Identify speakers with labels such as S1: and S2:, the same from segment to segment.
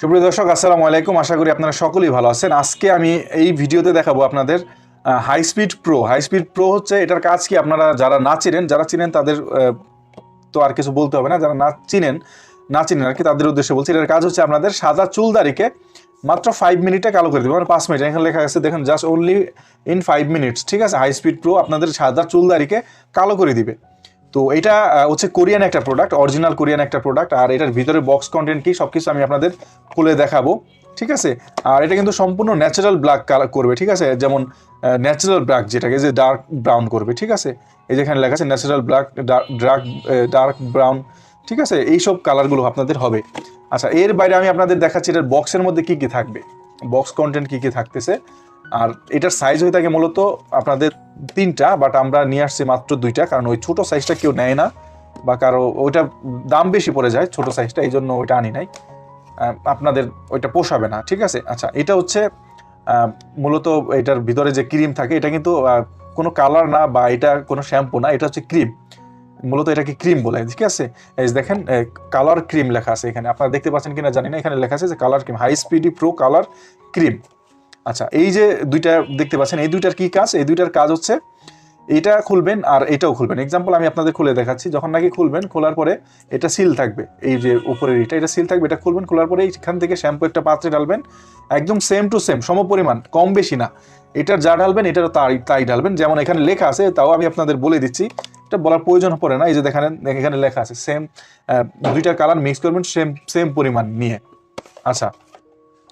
S1: সুপ্রিয় দর্শক, আসসালামু আলাইকুম। আশা করি আপনারা সকলেই ভালো আছেন। আজকে আমি এই ভিডিওতে দেখাবো আপনাদের high speed pro high speed pro হচ্ছে এটার কাজ কি? আপনারা যারা না চিনেন, যারা চিনেন তাদের তো আর কিছু বলতে হবে না। যারা না চিনেন না চিনেন আর কি, তাদের উদ্দেশ্যে বলছি, এটার কাজ হচ্ছে আপনাদের সাদা চুলদারিকে মাত্র ফাইভ মিনিটে কালো করে দেবে মানে পাঁচ মিনিট এখানে লেখা আছে, দেখেন just only in five minutes ঠিক আছে? হাই স্পিড প্রো আপনাদের সাদা চুলদারিকে কালো করে দিবে। তো এটা হচ্ছে কোরিয়ান একটা প্রোডাক্ট অরিজিনাল কোরিয়ান একটা প্রোডাক্ট আর এটার ভিতরে বক্স কন্টেন্ট কি সব কিছু আমি আপনাদের খুলে দেখাবো, ঠিক আছে? আর এটা কিন্তু সম্পূর্ণ ন্যাচারাল ব্ল্যাক কালার করবে, ঠিক আছে? যেমন ন্যাচারাল ব্ল্যাক যেটাকে যে ডার্ক ব্রাউন করবে, ঠিক আছে? এই যেখানে লেখা আছে natural black dark dark brown ঠিক আছে? এইসব কালারগুলো আপনাদের হবে। আচ্ছা এর বাইরে আমি আপনাদের দেখাচ্ছি এটার বক্সের মধ্যে কি কি থাকবে বক্স কন্টেন্ট কি কি থাকতেছে। আর এটার সাইজ হয়ে থাকে মূলত আপনাদের তিনটা বাট আমরা নিয়ে আসছি মাত্র দুইটা, কারণ ওই ছোট সাইজটা কেউ নেয় না, বা কারও ওইটা দাম বেশি পড়ে যায় ছোট সাইজটা এই জন্য ওইটা আনি নাই। আপনাদের ওইটা পোষাবে না, ঠিক আছে? আচ্ছা এটা হচ্ছে মূলত এটার ভিতরে যে ক্রিম থাকে, এটা কিন্তু কোনো কালার না, বা এটা কোনো শ্যাম্পু না, এটা হচ্ছে ক্রিম মূলত এটাকে ক্রিম বলে, ঠিক আছে? এই দেখেন কালার ক্রিম লেখা আছে এখানে। আপনারা দেখতে পাচ্ছেন কিনা জানি না, এখানে লেখা আছে যে colour cream high speedy pro colour cream আচ্ছা এই যে দুইটা দেখতে পাচ্ছেন, এই দুইটার কি কাজ? এই দুইটার কাজ হচ্ছে এটা খুলবেন আর এটাও খুলবেন। এক্সাম্পল আমি আপনাদের খুলে দেখাচ্ছি। যখন নাকি খুলবেন, খোলার পরে এটা সিল থাকবে। এই যে উপরের এটা এটা সিল থাকবে, এটা খুলবেন, খোলার পরে এইখান থেকে শ্যাম্পু একটা পাত্রে ঢালবেন। একদম সেম টু সেম সম পরিমাণ, কম বেশি না। এটার যা ঢালবেন, এটারও তাই তাই ঢালবেন। যেমন এখানে লেখা আছে, তাও আমি আপনাদের বলে দিচ্ছি। এটা বলার প্রয়োজন পড়ে না। এই যে দেখেন, এখানে লেখা আছে সেম দুইটার কালার মিক্স করবেন সেম সেম পরিমাণ নিয়ে। আচ্ছা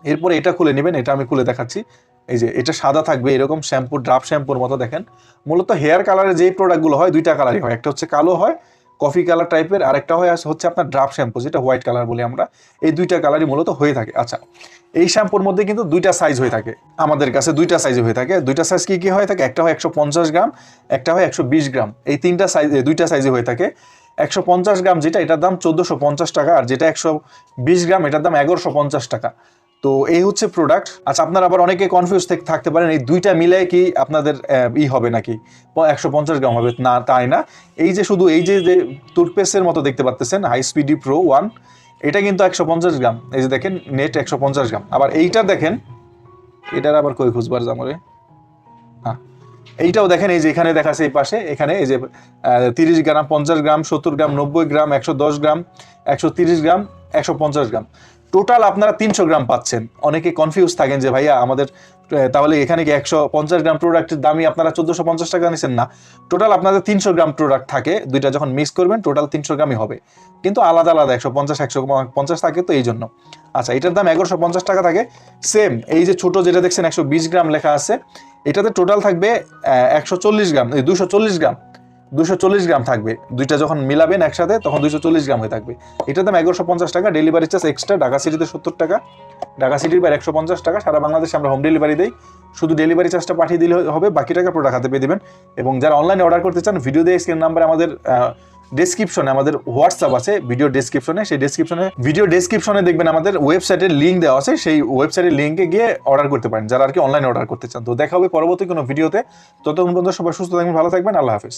S1: এরপরে এটা খুলে নেবেন, এটা আমি খুলে দেখাচ্ছি। এই যে, এটা সাদা থাকবে, এরকম শ্যাম্পু ড্রাপ শ্যাম্পুর মতো দেখেন। মূলত হেয়ার কালারের যেই প্রোডাক্টগুলো হয়, দুইটা কালারই হয়। একটা হচ্ছে কালো হয়, কফি কালার টাইপের, আরেকটা হয় হচ্ছে আপনার ড্রাপ শ্যাম্পু, যেটা হোয়াইট কালার বলি আমরা। এই দুইটা কালারই মূলত হয়ে থাকে। আচ্ছা এই শ্যাম্পুর মধ্যে কিন্তু দুইটা সাইজ হয়ে থাকে। আমাদের কাছে দুইটা সাইজ হয়ে থাকে। দুইটা সাইজ কি কি হয়ে থাকে? একটা হয় একশো পঞ্চাশ গ্রাম, একটা হয় একশো বিশ গ্রাম। এই তিনটা সাইজ দুইটা সাইজে হয়ে থাকে। একশো পঞ্চাশ গ্রাম যেটা, এটার দাম চোদ্দোশো টাকা, আর যেটা একশো বিশ গ্রাম, এটার দাম এগারোশো টাকা। তো এই হচ্ছে প্রোডাক্ট আচ্ছা আপনারা আবার অনেকে কনফিউজ থাকতে পারেন, এই দুইটা মিলে কি আপনাদের ই হবে নাকি? একশো পঞ্চাশ গ্রাম হবে। না, তাই না? এই যে শুধু এই যে যে টুথপেস্টের মতো দেখতে পাচ্তেছেন হাই স্পিডি প্রো ওয়ান এটা কিন্তু একশো পঞ্চাশ গ্রাম। এই যে দেখেন নেট একশো পঞ্চাশ গ্রাম। আবার এইটা দেখেন, এটার আবার কই খুঁজবার জামরে? হ্যাঁ এইটাও দেখেন, এই যে এখানে দেখাচ্ছে এই পাশে, এখানে এই যে তিরিশ গ্রাম, পঞ্চাশ গ্রাম, সত্তর গ্রাম, নব্বই গ্রাম, একশো দশ গ্রাম, একশো তিরিশ গ্রাম, একশো পঞ্চাশ গ্রাম। টোটাল আপনারা তিনশো গ্রাম পাচ্ছেন। অনেকে কনফিউজ থাকেন যে, ভাইয়া, আমাদের তাহলে এখানে কি একশো পঞ্চাশ গ্রাম প্রোডাক্টের দামই আপনারা চোদ্দোশো পঞ্চাশ টাকা নিচ্ছেন না। টোটাল আপনাদের তিনশো গ্রাম প্রোডাক্ট থাকে, দুইটা যখন মিক্স করবেন টোটাল তিনশো গ্রামই হবে। কিন্তু আলাদা আলাদা, একশো পঞ্চাশ একশো পঞ্চাশ থাকে তো এই জন্য। আচ্ছা এটার দাম এগারোশো পঞ্চাশ টাকা থাকে। সেম এই যে ছোট যেটা দেখছেন, একশো বিশ গ্রাম লেখা আছে, এটাতে টোটাল থাকবে একশো চল্লিশ গ্রাম দুশো চল্লিশ গ্রাম। দুশো চল্লিশ গ্রাম থাকবে। দুইটা যখন মিলাবেন একসাথে, তখন দুশো চল্লিশ গ্রাম হয়ে থাকবে। এটার দাম এগারোশো পঞ্চাশ টাকা ডেলিভারি চার্জ এক্সট্রা ঢাকা সিটিতে সত্তর টাকা। ঢাকা সিটির বাইরে একশো পঞ্চাশ টাকা, সারা বাংলাদেশে আমরা হোম ডেলিভারি দেই। শুধু ডেলিভারি চার্জটা পাঠিয়ে দিলে হবে বাকি টাকা প্রোডাক্ট হাতে পেয়ে দেবেন। এবং যারা অনলাইনে অর্ডার করতে চান ভিডিও দিয়ে স্ক্রিন নাম্বারে আমাদের ডেসক্রিপশনে আমাদের হোয়াটসঅ্যাপ আছে ভিডিও ডেসক্রিপশনে সেই ডেসক্রিপশনে ভিডিও ডেসক্রিপশনে দেখবেন আমাদের ওয়েবসাইটের লিঙ্ক দেওয়া আছে। সেই ওয়েবসাইটের লিঙ্কে গিয়ে অর্ডার করতে পারেন, যারা আর কি অনলাইনে অর্ডার করতে চান। তো দেখা হবে পরবর্তী কোনো ভিডিওতে ততক্ষণ পর্যন্ত সবাই সুস্থ থাকবেন, ভালো থাকবেন, আল্লাহ হাফিজ।